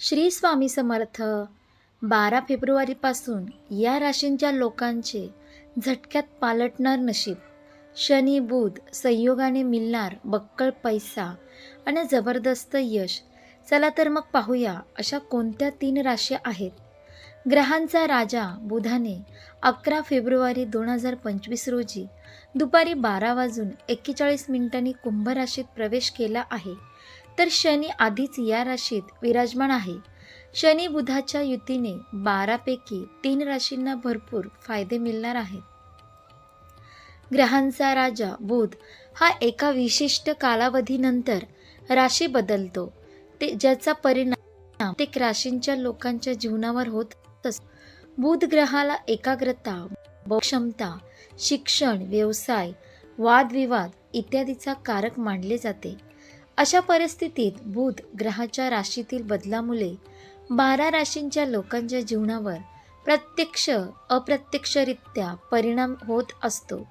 श्री स्वामी समर्थ. बारा फेब्रुवारीपासून या राशींच्या लोकांचे झटक्यात पालटणार नशीब. शनी बुध संयोगाने मिळणार बक्कळ पैसा आणि जबरदस्त यश. चला तर मग पाहूया अशा कोणत्या तीन राशी आहेत. ग्रहांचा राजा बुधाने अकरा फेब्रुवारी दोन हजार पंचवीस रोजी दुपारी बारा वाजून एक्केचाळीस मिनिटांनी कुंभ राशीत प्रवेश केला आहे. तर शनी आधीच या राशीत विराजमान आहे. शनी बुधाच्या युतीने बारापैकी तीन राशींना भरपूर फायदे मिळणार आहेत. ग्रहांचा राजा बुध हा एका विशिष्ट कालावधीनंतर राशी बदलतो. ते ज्याचा परिणाम ते राशींच्या लोकांच्या जीवनावर होत असतो. बुध ग्रहाला एकाग्रता क्षमता शिक्षण व्यवसाय वादविवाद इत्यादीचा कारक मानले जाते. अशा परिस्थितीत बुध ग्रहाच्या राशीतील बदलामुळे बारा राशींच्या लोकांच्या जीवनावर प्रत्यक्ष अप्रत्यक्षरित्या परिणाम होत असतो.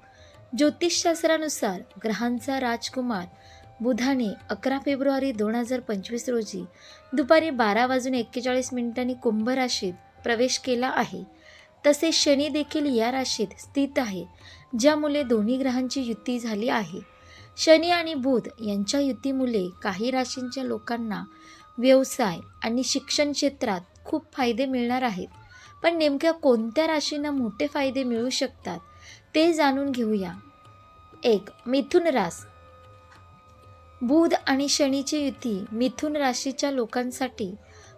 ज्योतिषशास्त्रानुसार ग्रहांचा राजकुमार बुधाने अकरा फेब्रुवारी दोन हजार पंचवीस रोजी दुपारी बारा वाजून एक्केचाळीस मिनिटांनी कुंभ राशीत प्रवेश केला आहे. तसेच शनी देखील या राशीत स्थित आहे ज्यामुळे दोन्ही ग्रहांची युती झाली आहे. शनी आणि बुध यांच्या युतीमुळे काही राशींच्या लोकांना व्यवसाय आणि शिक्षण क्षेत्रात खूप फायदे मिळणार आहेत. पण नेमक्या कोणत्या राशींना मोठे फायदे मिळू शकतात ते जाणून घेऊया. एक मिथुन रास बुध आणि शनीची युती मिथुन राशीच्या लोकांसाठी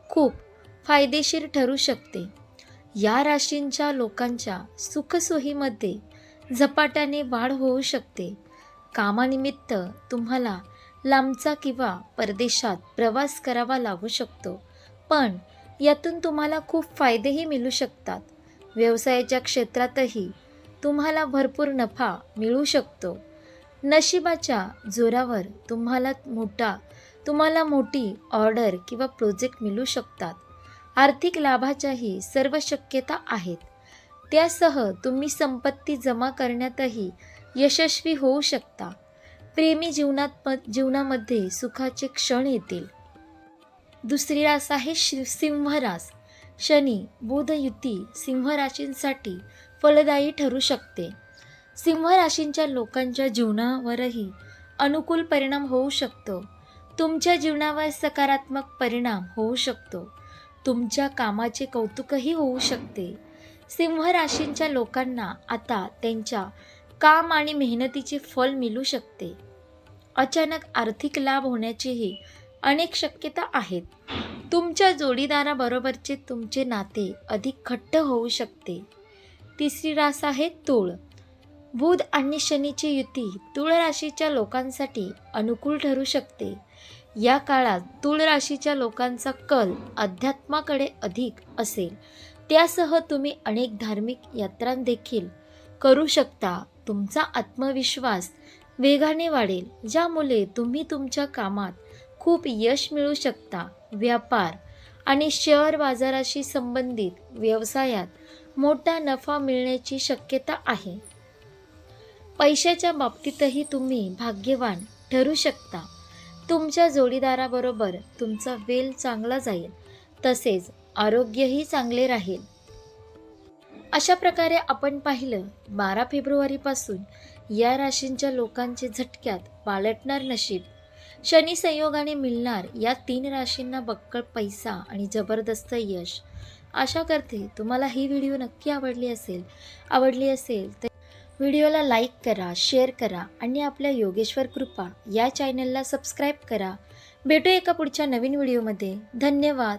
खूप फायदेशीर ठरू शकते. या राशींच्या लोकांच्या सुखसोयीमध्ये झपाट्याने वाढ होऊ शकते. कामानिमित्त तुम्हाला लांबचा किंवा परदेशात प्रवास करावा लागू शकतो. पण यातून तुम्हाला खूप फायदेही मिळू शकतात. व्यवसायाच्या क्षेत्रातही तुम्हाला भरपूर नफा मिळू शकतो. नशिबाच्या जोरावर तुम्हाला मोठा तुम्हाला मोठी ऑर्डर किंवा प्रोजेक्ट मिळू शकतात. आर्थिक लाभाच्याही सर्व शक्यता आहेत. त्यासह तुम्ही संपत्ती जमा करण्यातही यशस्वी होऊ शकता. प्रेमी जीवनात जीवनामध्ये सुखाचे क्षण येतील. दुसरी रास आहे शि सिंहरास. शनी बुध युती सिंहराशींसाठी फलदायी ठरू शकते. सिंहराशींच्या लोकांच्या जीवनावरही अनुकूल परिणाम होऊ शकतो. तुमच्या जीवनावर सकारात्मक परिणाम होऊ शकतो. तुमच्या कामाचे कौतुकही होऊ शकते. सिंह राशींच्या लोकांना आता त्यांच्या काम आणि मेहनतीचे फल मिळू शकते. अचानक आर्थिक लाभ होण्याचीही अनेक शक्यता आहेत. तुमच्या जोडीदाराबरोबरचे तुमचे नाते अधिक घट्ट होऊ शकते. तिसरी रास आहे तुळ. बुध आणि शनीची युती तुळ राशीच्या लोकांसाठी अनुकूल ठरू शकते. या काळात तुळ राशीच्या लोकांचा कल अध्यात्माकडे अधिक असेल. त्यासह तुम्ही अनेक धार्मिक यात्रांदेखील करू शकता. तुमचा आत्मविश्वास वेगाने वाढेल. ज्यामुळे तुम्ही तुमच्या कामात खूप यश मिळू शकता व्यापार आणि शेअर बाजाराशी संबंधित व्यवसायात मोठा नफा मिळण्याची शक्यता आहे. पैशाच्या बाबतीतही तुम्ही भाग्यवान ठरू शकता. तुमच्या जोडीदाराबरोबर तुमचा वेल चांगला जाईल. तसेच आरोग्यही चांगले राहील. अशा प्रकारे आपण पाहिलं बारा फेब्रुवारीपासून या राशींच्या लोकांचे झटक्यात पालटणार नशीब. शनी संयोगाने मिळणार या तीन राशींना बक्कळ पैसा आणि जबरदस्त यश. आशा करते तुम्हाला ही व्हिडिओ नक्की आवडली असेल. आवडली असेल तर व्हिडिओला लाईक करा शेअर करा आणि आपल्या योगेश्वर कृपा या चॅनलला सबस्क्राईब करा. भेटू एका पुढच्या नवीन व्हिडिओमध्ये. धन्यवाद.